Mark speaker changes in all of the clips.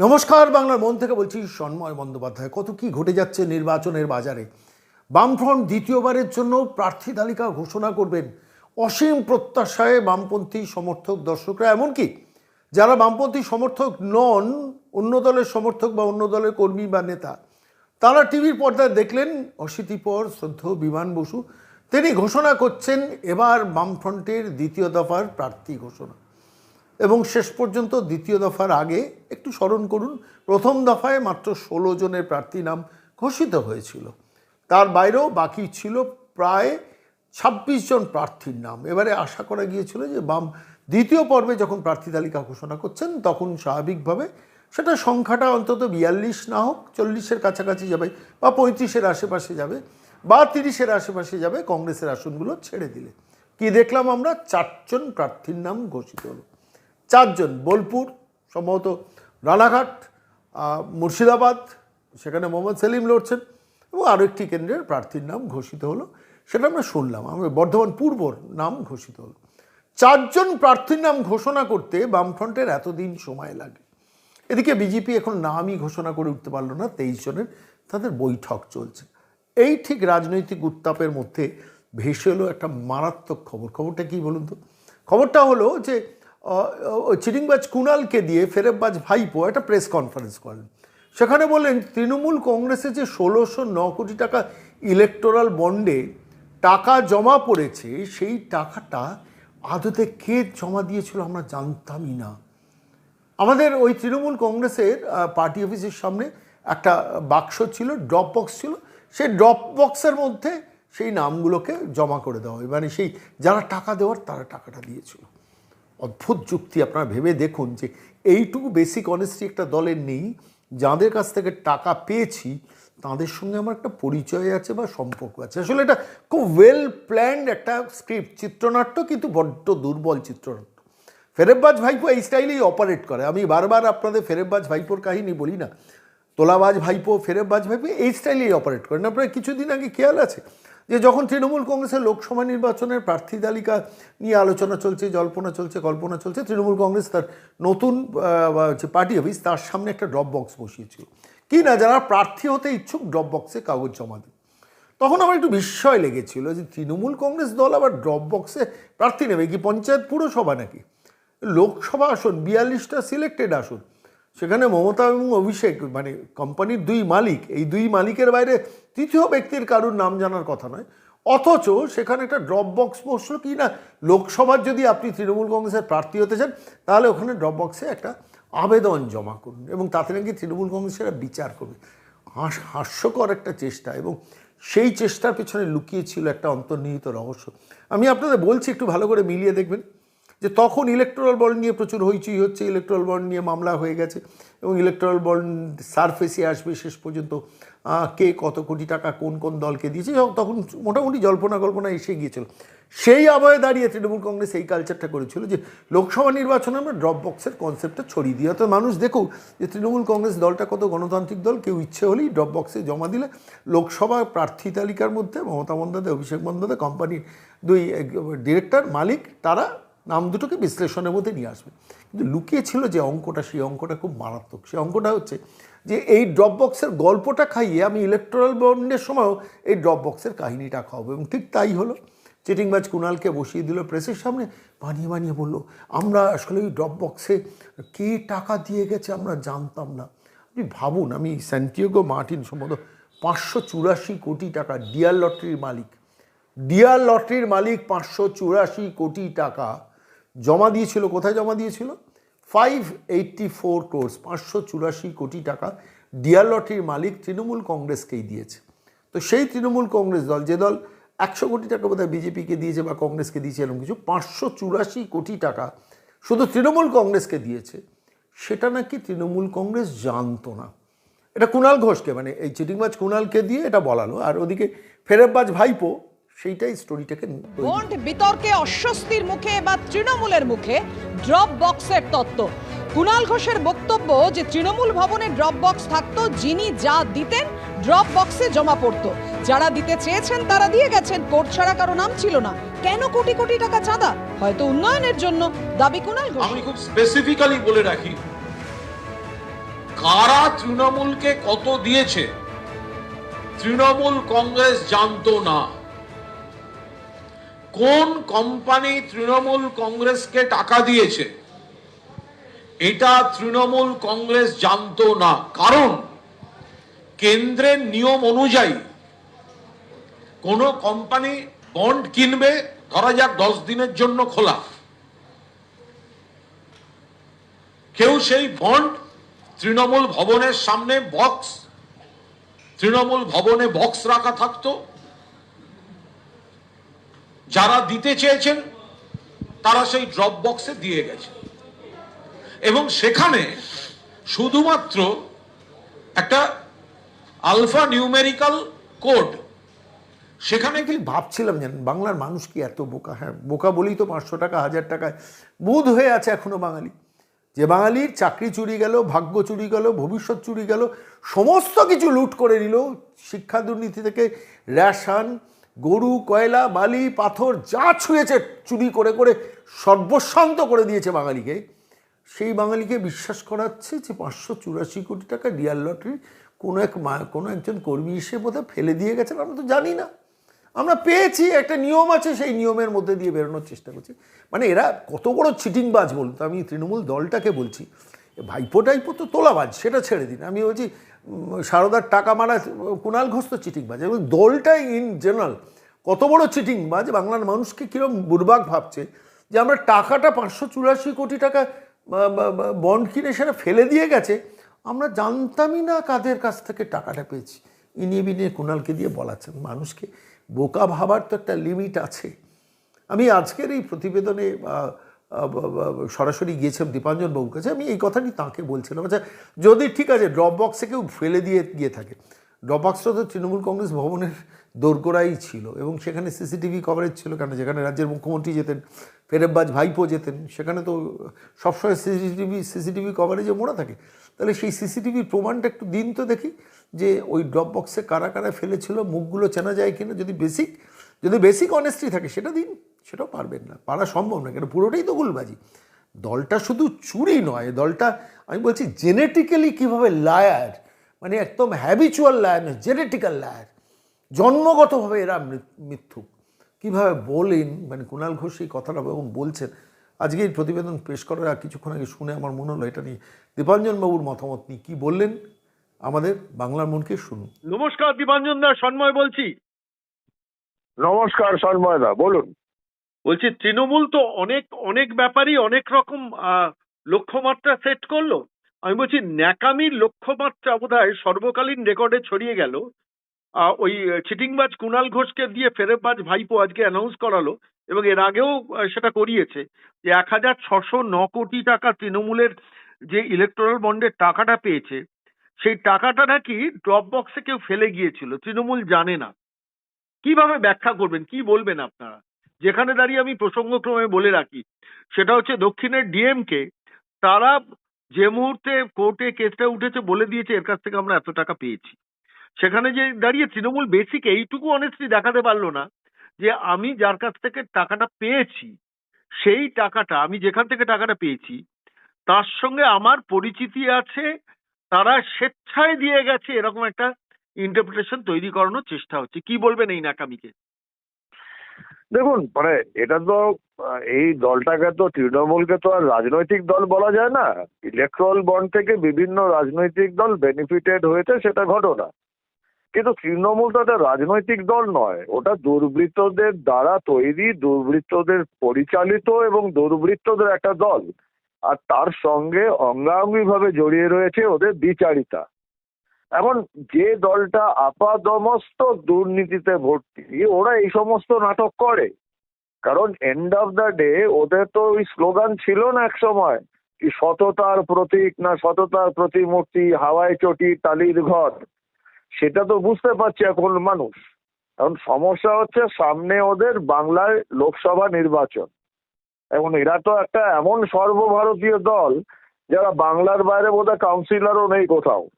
Speaker 1: নমস্কার, বাংলার মন থেকে বলছি সন্ময় বন্দ্যোপাধ্যায়। কত কি ঘটে যাচ্ছে নির্বাচনের বাজারে? বামফ্রন্ট দ্বিতীয়বারের জন্য প্রার্থী তালিকা ঘোষণা করবেন অসীম প্রত্যাশায় বামপন্থী সমর্থক দর্শকরা। এমনকি যারা বামপন্থী সমর্থক নন, অন্য দলের সমর্থক বা অন্য দলের কর্মী বা নেতা, তারা টিভির পর্দায় দেখলেন অশীতিপর শ্রদ্ধ বিমান বসু। তিনি ঘোষণা করছেন এবার বামফ্রন্টের দ্বিতীয় দফার প্রার্থী ঘোষণা। এবং শেষ পর্যন্ত দ্বিতীয় দফার আগে একটু স্মরণ করুন, প্রথম দফায় মাত্র ষোলো জনের প্রার্থী নাম ঘোষিত হয়েছিল। তার বাইরেও বাকি ছিল প্রায় ছাব্বিশ জন প্রার্থীর নাম। এবারে আশা করা গিয়েছিল যে বাম দ্বিতীয় পর্বে যখন প্রার্থী তালিকা ঘোষণা করছেন, তখন স্বাভাবিকভাবে সেটা সংখ্যাটা অন্তত বিয়াল্লিশ না হোক, চল্লিশের কাছাকাছি যাবে বা পঁয়ত্রিশের আশেপাশে যাবে বা তিরিশের আশেপাশে যাবে কংগ্রেসের আসনগুলো ছেড়ে দিলে। কি দেখলাম আমরা? চারজন প্রার্থীর নাম ঘোষিত হলো। চারজন, বোলপুর, সম্ভবত রানাঘাট মুর্শিদাবাদ, সেখানে মোহাম্মদ সেলিম লড়ছেন এবং আরও একটি কেন্দ্রের প্রার্থীর নাম ঘোষিত হলো। সেটা আমরা শুনলাম আমরা বর্ধমান পূর্বর নাম ঘোষিত হলো। চারজন প্রার্থীর নাম ঘোষণা করতে বামফ্রন্টের এতদিন সময় লাগে। এদিকে বিজেপি এখন নামই ঘোষণা করে উঠতে পারল না, তেইশ জনের তাদের বৈঠক চলছে। এই ঠিক রাজনৈতিক উত্তাপের মধ্যে ভেসে এলো একটা মারাত্মক খবর। খবরটা কি বলুন তো? খবরটা হলো যে চিটিংবাজ কুণালকে দিয়ে ফেরেববাজ ভাইপো একটা প্রেস কনফারেন্স করেন। সেখানে বলেন তৃণমূল কংগ্রেসে যে ষোলোশো ন কোটি টাকা ইলেকটোরাল বন্ডে টাকা জমা পড়েছে, সেই টাকাটা আদতে কে জমা দিয়েছিল আমরা জানতামই না। আমাদের ওই তৃণমূল কংগ্রেসের পার্টি অফিসের সামনে একটা বাক্স ছিল, ড্রপ বক্স ছিল। সেই ড্রপ বক্সের মধ্যে সেই নামগুলোকে জমা করে দেওয়া হয়। মানে সেই যারা টাকা দেওয়ার তারা টাকাটা দিয়েছিল। অদ্ভুত যুক্তি। আপনারা ভেবে দেখুন যে এইটুকু বেসিক অনেস্টি একটা দলের নেই। যাদের কাছ থেকে টাকা পেয়েছি, তাদের সঙ্গে আমার একটা পরিচয় আছে বা সম্পর্ক আছে। আসলে এটা খুব ওয়েল প্ল্যান্ড একটা স্ক্রিপ্ট চিত্রনাট্য কিন্তু বড্ড দুর্বল চিত্রনাট্য। ফেরেববাজ ভাইপো এই স্টাইলেই অপারেট করে। আমি বারবার আপনাদের ফেরেববাজ ভাইপোর কাহিনী বলি না। তোলাবাজ ভাইপো, ফেরেববাজ ভাইপো এই স্টাইলেই অপারেট করেন। আপনার কিছুদিন আগে খেয়াল আছে? যে যখন তৃণমূল কংগ্রেসের লোকসভা নির্বাচনের প্রার্থী তালিকা নিয়ে আলোচনা চলছে, জল্পনা চলছে, কল্পনা চলছে, তৃণমূল কংগ্রেস তার নতুন যে পার্টি অফিস তার সামনে একটা ড্রপ বক্স বসিয়েছিল। কি না, যারা প্রার্থী হতে ইচ্ছুক ড্রপ বক্সে কাগজ জমা দেন তখন আমার একটু বিস্ময় লেগেছিল যে তৃণমূল কংগ্রেস দল আবার ড্রপ বক্সে প্রার্থী নেবে। কি পঞ্চায়েত পুরসভা নাকি? লোকসভা আসন, বিয়াল্লিশটা সিলেক্টেড আসন। সেখানে মমতা এবং অভিষেক মানে কোম্পানির দুই মালিক, এই দুই মালিকের বাইরে তৃতীয় ব্যক্তির কারুর নাম জানার কথা নয়, অথচ সেখানে একটা ড্রপ বক্স বসল কি না, লোকসভার যদি আপনি তৃণমূল কংগ্রেসের প্রার্থী হতে চান, তাহলে ওখানে ড্রপ বক্সে একটা আবেদন জমা করুন এবং তাতে নাকি তৃণমূল কংগ্রেসেরা বিচার করবে। হাস, হাস্যকর একটা চেষ্টা এবং সেই চেষ্টার পেছনে লুকিয়ে ছিল একটা অন্তর্নিহিত রহস্য। আমি আপনাদের বলছি একটু ভালো করে মিলিয়ে দেখবেন। যে তখন ইলেকট্রাল বন্ড নিয়ে প্রচুর হইচই হচ্ছে ইলেকট্রাল বন্ড নিয়ে মামলা হয়ে গেছে এবং ইলেকট্রাল বন্ড সারফেসে আসবে শেষ পর্যন্ত কে কত কোটি টাকা কোন কোন দলকে দিয়েছে তখন মোটামুটি জল্পনা কল্পনা এসে গিয়েছিল। সেই আবহে দাঁড়িয়ে তৃণমূল কংগ্রেস এই কালচারটা করেছিল যে লোকসভা নির্বাচনে আমরা ড্রপ বক্সের কনসেপ্টটা ছড়িয়ে দিই। অর্থাৎ মানুষ দেখুক যে তৃণমূল কংগ্রেস দলটা কত গণতান্ত্রিক দল, কেউ ইচ্ছে হলেই ড্রপ বক্সে জমা দিলে লোকসভা প্রার্থী তালিকার মধ্যে মমতা বন্দ্যোপাধ্যায়, অভিষেক বন্দ্যোপাধ্যায় কোম্পানির দুই ডিরেক্টর মালিক, তারা নাম দুটোকে বিশ্লেষণের মধ্যে নিয়ে আসবে। কিন্তু লুকিয়ে ছিল যে অঙ্কটা, সেই অঙ্কটা খুব মারাত্মক। সেই অঙ্কটা হচ্ছে যে এই ড্রপ বক্সের গল্পটা খাইয়ে আমি ইলেকট্রাল বন্ডের সময়ও এই ড্রপ বক্সের কাহিনীটা খাওয়াবো। এবং ঠিক তাই হলো চিটিংবাজ কুণালকে বসিয়ে দিল প্রেসের সামনে, বানিয়ে বানিয়ে বলল, আমরা আসলে ওই ড্রপ বক্সে কে টাকা দিয়ে গেছে আমরা জানতাম না। আপনি ভাবুন, আমি স্যান্টিয়াগো মার্টিন সম্ভবত পাঁচশো চুরাশি কোটি টাকা ডিয়ার লটারির মালিক। ডিয়ার লটারির মালিক পাঁচশো চুরাশি কোটি টাকা। জমা দিয়েছিল, কোথায় জমা দিয়েছিল? ফাইভ এইটটি ফোর ক্রোর্স পাঁচশো চুরাশি কোটি টাকা ডিয়ার লটারির মালিক তৃণমূল কংগ্রেসকেই দিয়েছে। তো সেই তৃণমূল কংগ্রেস দল, যে দল একশো কোটি টাকা বোধহয় বিজেপিকে দিয়েছে বা কংগ্রেসকে দিয়েছে, এরকম কিছু, পাঁচশো চুরাশি কোটি টাকা শুধু তৃণমূল কংগ্রেসকে দিয়েছে, সেটা নাকি তৃণমূল কংগ্রেস জানতো না। এটা কুণাল ঘোষকে মানে এই চিটিংবাজ কুণালকে দিয়ে এটা বলালো। আর ওদিকে ফেরেববাজ ভাইপো সেইটাই স্টোরিটাকে
Speaker 2: বন্ড বিতর্কে অস্বস্তির মুখে বা তৃণমূলের মুখে ড্রপ বক্সের তত্ত্ব। কুণাল ঘোষের বক্তব্য যে তৃণমূল ভবনে ড্রপ বক্স থাকতো যিনি যা দিতেন ড্রপ বক্সে জমা পড়তো। যারা দিতে চেয়েছেন তারা দিয়ে গেছেন কোর্ট ছাড়া কারও নাম ছিল না। কেন কোটি কোটি টাকা চাঁদা? হয়তো উন্নয়নের জন্য দাবি কুণাল ঘোষ।
Speaker 3: আমি খুব স্পেসিফিক্যালি বলে রাখি কারা তৃণমূলকে কত দিয়েছে তৃণমূল কংগ্রেস জানতো না। কোন কোম্পানি তৃণমূল কংগ্রেসকে টাকা দিয়েছে? এটা তৃণমূল কংগ্রেস জানতো না। কারণ কেন্দ্রের নিয়ম অনুযায়ী কোন কোম্পানি বন্ড কিনবে, ধরা যাক দশ দিনের জন্য খোলা। কেউ সেই বন্ড তৃণমূল ভবনের সামনে বক্স, তৃণমূল ভবনে বক্স রাখা থাকতো। যারা দিতে চেয়েছেন, তারা সেই ড্রপ বক্সে দিয়ে গেছে। এবং সেখানে শুধুমাত্র একটা আলফা নিউমেরিক্যাল কোড সেখানে
Speaker 1: কি ভাবছিলাম জানেন বাংলার মানুষ কি এত বোকা? হ্যাঁ বোকা বলেই তো পাঁচশো টাকা, হাজার টাকায়। বুধ হয়ে আছে এখনও বাঙালি। যে বাঙালির চাকরি চুরি গেল, ভাগ্য চুরি গেল, ভবিষ্যৎ চুরি গেল, সমস্ত কিছু লুট করে নিল শিক্ষা দুর্নীতি থেকে রেশন গরু, কয়লা, বালি, পাথর যা ছুঁয়েছে চুরি করে করে সর্বশান্ত করে দিয়েছে বাঙালিকে। সেই বাঙালিকে বিশ্বাস করাচ্ছে যে পাঁচশো চুরাশি কোটি টাকা ডিয়ার লটারি কোনো এক মা, কোনো একজন কর্মী এসে বোধহয় ফেলে দিয়ে গেছেন, আমরা তো জানি না। আমরা পেয়েছি, একটা নিয়ম আছে, সেই নিয়মের মধ্যে দিয়ে বেরোনোর চেষ্টা করছি। মানে এরা কত বড় চিটিংবাজ বলুন তো, আমি তৃণমূল দলটাকে বলছি। ভাইপো টাইপো তো তোলাবাজ, সেটা ছেড়ে দিন। আমি বলছি সারদার টাকা মারা কুণাল ঘোষ তো চিটিংবাজ। এবং দলটাই ইন জেনারেল কত বড় চিটিংবাজ, বাংলার মানুষকে কীরকম বুর্বাক ভাবছে যে আমরা টাকাটা পাঁচশো চুরাশি কোটি টাকা বন্ড কিনে সেটা ফেলে দিয়ে গেছে। আমরা জানতামই না কাদের কাছ থেকে টাকাটা পেয়েছি। ইনিয়ে বিনিয়ে কুণালকে দিয়ে বলাচ্ছেন মানুষকে বোকা ভাবার তো একটা লিমিট আছে। আমি আজকের এই প্রতিবেদনে সরাসরি গিয়েছিলাম দীপাঞ্জন বাবুর কাছে। আমি এই কথাটি তাঁকে বলছিলাম আচ্ছা যদি ঠিক আছে ড্রপ বক্সে কেউ ফেলে দিয়ে গিয়ে থাকে ড্রপ বক্সটা তো তৃণমূল কংগ্রেস ভবনের দোরগোড়াই ছিল এবং সেখানে সিসিটিভি কভারেজ ছিল কেন? যেখানে রাজ্যের মুখ্যমন্ত্রী যেতেন, ফেরেববাজ ভাইপো যেতেন, সেখানে তো সবসময় সিসিটিভি সিসিটিভি কভারেজে মোড়া থাকে। তাহলে সেই সিসিটিভির প্রমাণটা একটু দিন তো দেখি, যে ওই ড্রপ বক্সে কারা কারা ফেলেছিল, মুখগুলো চেনা যায় কিনা? যদি বেসিক যদি বেসিক অনেস্টি থাকে, সেটা দিন। সেটাও পারবেন না পারা সম্ভব না কেন পুরোটাই তো গুলবাজি। দলটা শুধু চুরি নয় দলটা আমি বলছি জেনেটিক্যালি কীভাবে লায়ার মানে একদম হ্যাবিচুয়াল লায়ার নয় জেনেটিক্যাল লায়ার জন্মগতভাবে এরা মিথ্যুক। কীভাবে বলেন মানে কুণাল ঘোষ এই কথাটা এবং বলছেন আজকে এই প্রতিবেদন পেশ করার কিছুক্ষণ আগে শুনে আমার মনে হলো এটা নিয়ে দীপাঞ্জন বাবুর মতামত নিয়ে কী বললেন আমাদের বাংলার মনকে শুনুন।
Speaker 4: নমস্কার দীপাঞ্জন দা সন্ময় বলছি।
Speaker 5: নমস্কার সন্ময় দা বলুন।
Speaker 4: বলছি, তৃণমূল তো অনেক অনেক ব্যাপারই অনেক রকম লক্ষ্যমাত্রা সেট করল। আমি বলছি, ন্যাকামির লক্ষ্যমাত্রা বোধহয় সর্বকালীন রেকর্ডে ছড়িয়ে গেল। ওই চিটিংবাজ কুণাল ঘোষকে দিয়ে ফেরেবাজ ভাইপো আজকে অ্যানাউন্স করালো এবং এর আগেও সেটা করিয়েছে যে এক হাজার ছশো ন কোটি টাকা তৃণমূলের যে ইলেকট্রাল বন্ডের টাকাটা পেয়েছে, সেই টাকাটা নাকি ড্রপ বক্সে কেউ ফেলে গিয়েছিল। তৃণমূল জানে না। কীভাবে ব্যাখ্যা করবেন? কি বলবেন আপনারা? যেখানে দাঁড়িয়ে আমি প্রসঙ্গক্রমে বলে রাখি, সেটা হচ্ছে দক্ষিণের ডিএমকে তারা যে মুহূর্তে কোর্টে কেসটা উঠেছে বলে দিয়েছে, এর কাছ থেকে আমরা এত টাকা পেয়েছি। সেখানে যে দাঁড়িয়ে তৃণমূল বেসিক এইটুকু অনেস্টলি দেখাতে পারল না যে আমি যার কাছ থেকে টাকাটা পেয়েছি, সেই টাকাটা, আমি যেখান থেকে টাকাটা পেয়েছি, তার সঙ্গে আমার পরিচিতি আছে, তারা স্বেচ্ছায় দিয়ে গেছে, এরকম একটা ইন্টারপ্রিটেশন তৈরি করানোর চেষ্টা হচ্ছে। কি বলবেন এই নাকামিকে?
Speaker 5: দেখুন মানে এটা তো এই দলটাকে তো, তৃণমূলকে তো আর রাজনৈতিক দল বলা যায় না। ইলেকট্রাল বন্ড থেকে বিভিন্ন রাজনৈতিক দল বেনিফিটেড হয়েছে, সেটা ঘটনা। কিন্তু তৃণমূল তো একটা রাজনৈতিক দল নয়। ওটা দুর্বৃত্তদের দ্বারা তৈরি, দুর্বৃত্তদের পরিচালিত এবং দুর্বৃত্তদের একটা দল। আর তার সঙ্গে অঙ্গাঙ্গিভাবে জড়িয়ে রয়েছে ওদের বিচারিতা। এখন যে দলটা আপাদমস্ত দুর্নীতিতে ভর্তি, ওরা এই সমস্ত নাটক করে। কারণ এন্ড অফ দ্য ডে ওদের তো ওই স্লোগান ছিল না এক সময় কি সততার প্রতীক না সততার প্রতিমূর্তি হাওয়ায় চটি টালির ঘর। সেটা তো বুঝতে পারছে এখন মানুষ। এখন সমস্যা হচ্ছে সামনে ওদের বাংলায় লোকসভা নির্বাচন। এখন এরা তো একটা এমন সর্বভারতীয় দল যারা বাংলার বাইরে বোধহয় কাউন্সিলরও নেই কোথাও।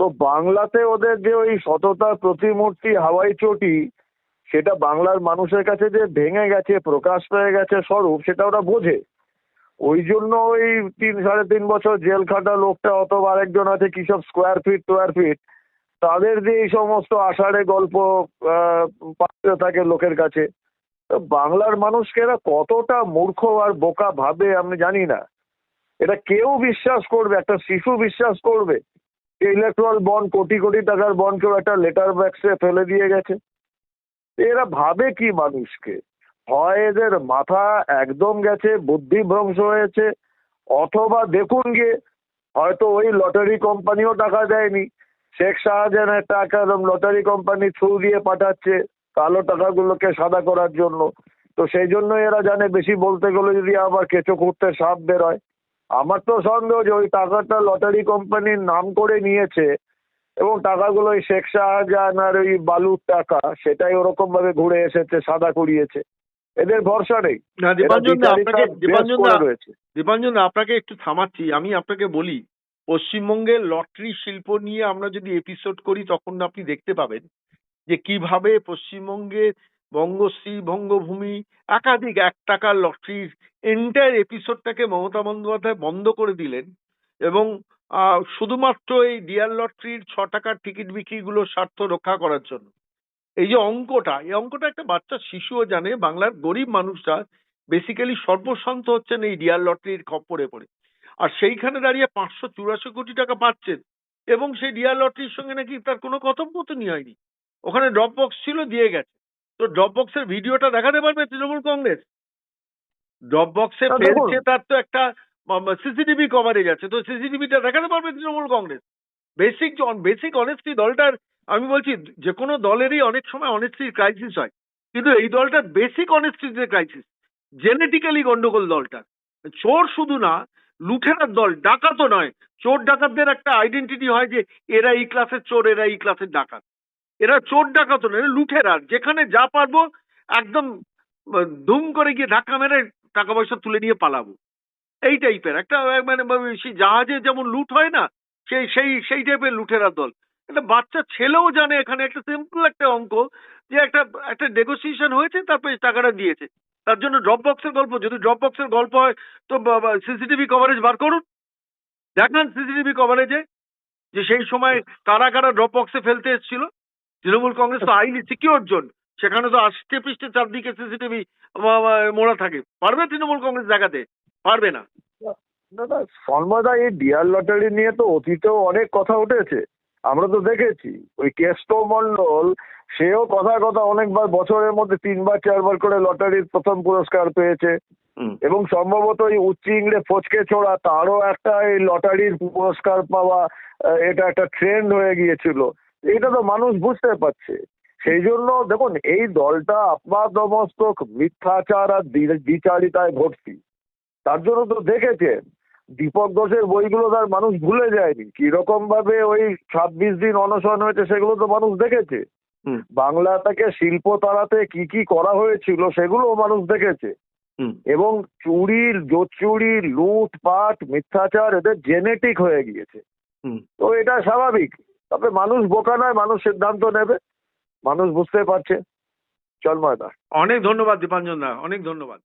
Speaker 5: তো বাংলাতে ওদের যে ওই সততার প্রতিমূর্তি, হাওয়াই চটি, সেটা বাংলার মানুষের কাছে যে ভেঙে গেছে, প্রকাশ পেয়ে গেছে স্বরূপ, সেটা ওরা বোঝে। ওই জন্য ওই তিন, সাড়ে তিন বছর জেল খাটা লোকটা অথবা আরেকজন আছে, কি সব স্কোয়ার ফিট টোয়ার ফিট তাদের যে এই সমস্ত আষাঢ়ে গল্প থাকে লোকের কাছে, তো বাংলার মানুষকে এরা কতটা মূর্খ আর বোকা ভাবে আমি জানি না। এটা কেউ বিশ্বাস করবে, একটা শিশু বিশ্বাস করবে। ইলেকট্রাল বন্ড, কোটি কোটি টাকার বন্ড, কেউ একটা লেটার ব্যাক্সে ফেলে দিয়ে গেছে। এরা ভাবে কি মানুষকে? হয় এদের মাথা একদম গেছে বুদ্ধি ভ্রংশ হয়েছে, অথবা দেখুন গিয়ে, হয়তো ওই লটারি কোম্পানিও টাকা দেয়নি। শেখ শাহজাহানের টাকা লটারি কোম্পানি থ্রু দিয়ে পাঠাচ্ছে, কালো টাকাগুলোকে সাদা করার জন্য। তো সেই জন্য এরা জানে, বেশি বলতে গেলে যদি আবার কেঁচো করতে সাপ বেরোয়। আমার তো সন্দেহ যে ওই টাকাটা লটারি কোম্পানির নাম করে নিয়েছে এবং টাকাগুলো ওই শেখ শাহজাহান আর ওই বালুর টাকা সেটাই ওরকম ভাবে ঘুরে এসেছে সাদা করিয়েছে এদের ভরসা নেই।
Speaker 4: দীপাঞ্জন আপনাকে একটু থামাচ্ছি আমি আপনাকে বলি পশ্চিমবঙ্গের লটারি শিল্প নিয়ে আমরা যদি এপিসোড করি তখন আপনি দেখতে পাবেন যে কীভাবে পশ্চিমবঙ্গে বঙ্গশ্রী বঙ্গভূমি, একাধিক এক টাকার লটারির এন্টায়ার এপিসোডটাকে মমতা বন্দ্যোপাধ্যায় বন্ধ করে দিলেন এবং শুধুমাত্র এই ডিয়ার লটারির ছ টাকার টিকিট বিক্রিগুলোর স্বার্থ রক্ষা করার জন্য। এই যে অঙ্কটা, এই অঙ্কটা একটা বাচ্চা শিশুও জানে, বাংলার গরিব মানুষরা বেসিক্যালি সর্বশান্ত হচ্ছেন এই ডিয়ার লটারির খপ্পরে পড়ে। আর সেইখানে দাঁড়িয়ে পাঁচশো চুরাশি কোটি টাকা পাচ্ছেন এবং সেই ডিয়ার লটারির সঙ্গে নাকি তার কোনো কথোপকথনই হয়নি। ওখানে ড্রপ বক্স ছিল, দিয়ে গেছে। তো ড্রপ বক্সের ভিডিওটা দেখাতে পারবে তৃণমূল কংগ্রেস? ড্রপ বক্সে ফেলছে তার তো একটা সিসিটিভি কভারেজ আছে। তো সিসিটিভিটা দেখাতে পারবে Trinamool Congress? Basic basic honesty দলটার আমি বলছি যে কোনো দলেরই অনেক সময় অনেস্টির ক্রাইসিস হয়। কিন্তু এই দলটার বেসিক অনেস্টিতে ক্রাইসিস জেনেটিক্যালি গন্ডগোল দলটার চোর শুধু না লুঠেরার দল ডাকাতও নয়। চোর ডাকাতদের একটা আইডেন্টিটি হয় যে এরা এই ক্লাসের চোর এরা এই ক্লাসের ডাকাত। এরা চোর ডাকাতও না, এরা লুঠেরার যেখানে যা পারব, একদম ধুম করে গিয়ে ধাক্কা মেরে টাকা পয়সা তুলে নিয়ে পালাবো। এই টাইপের একটা মানে মানে সেই জাহাজে যেমন লুট হয় না, সেই সেই সেই টাইপের লুঠেরা দল। একটা বাচ্চা ছেলেও জানে এখানে একটা সিম্পল একটা অঙ্ক যে একটা একটা নেগোসিয়েশন হয়েছে, তারপরে টাকাটা দিয়েছে। তার জন্য ড্রপ বক্সের গল্প, যদি ড্রপ বক্সের গল্প হয়, তো সিসিটিভি কভারেজ বার করুন। দেখান সিসিটিভি কভারেজে যে সেই সময় কারা কারা ড্রপ বক্সে ফেলতে এসেছিল। তৃণমূল কংগ্রেস তো আইনি সিকিওর জোন। সেখানে তো আষ্টে পৃষ্ঠে চারদিকে সিসিটিভি মোড়া থাকে। পারবে তৃণমূল কংগ্রেস দেখাতে পারবে না।
Speaker 5: দাদা সন্ময়দা এই ডিয়ার লটারি নিয়ে তো অতীতেও অনেক কথা উঠেছে। আমরা তো দেখেছি ওই কেষ্ট মন্ডল সেও কথা কথা অনেকবার বছরের মধ্যে তিনবার চারবার করে লটারির প্রথম পুরস্কার পেয়েছে। এবং সম্ভবত এই উচ্চ ইংরে ফচকে ছোড়া তারও একটা এই লটারির পুরস্কার পাওয়া এটা একটা ট্রেন্ড হয়ে গিয়েছিল। এটা তো মানুষ বুঝতে পারছে। সেই জন্য দেখুন এই দলটা আপাদমস্তক মিথ্যাচার আর দ্বি- দ্বিচারিতায় ভর্তি। তার জন্য তো দেখেছেন দীপক ঘোষের বইগুলো তার মানুষ ভুলে যায়নি। কীরকম ভাবে ওই ছাব্বিশ দিন অনশন হয়েছে সেগুলো তো মানুষ দেখেছে।
Speaker 4: হুম।
Speaker 5: বাংলাটাকে শিল্প তাড়াতে কি কি করা হয়েছিল সেগুলো মানুষ দেখেছে। এবং চুরির জোচুরি লুটপাট মিথ্যাচার এদের জেনেটিক হয়ে গিয়েছে।
Speaker 4: হুম।
Speaker 5: তো এটা স্বাভাবিক। তবে মানুষ বোকা নয়, মানুষ সিদ্ধান্ত নেবে। মানুষ বুঝতে পারছে। চল ময়দা
Speaker 4: অনেক ধন্যবাদ দীপাঞ্জন দা, অনেক ধন্যবাদ।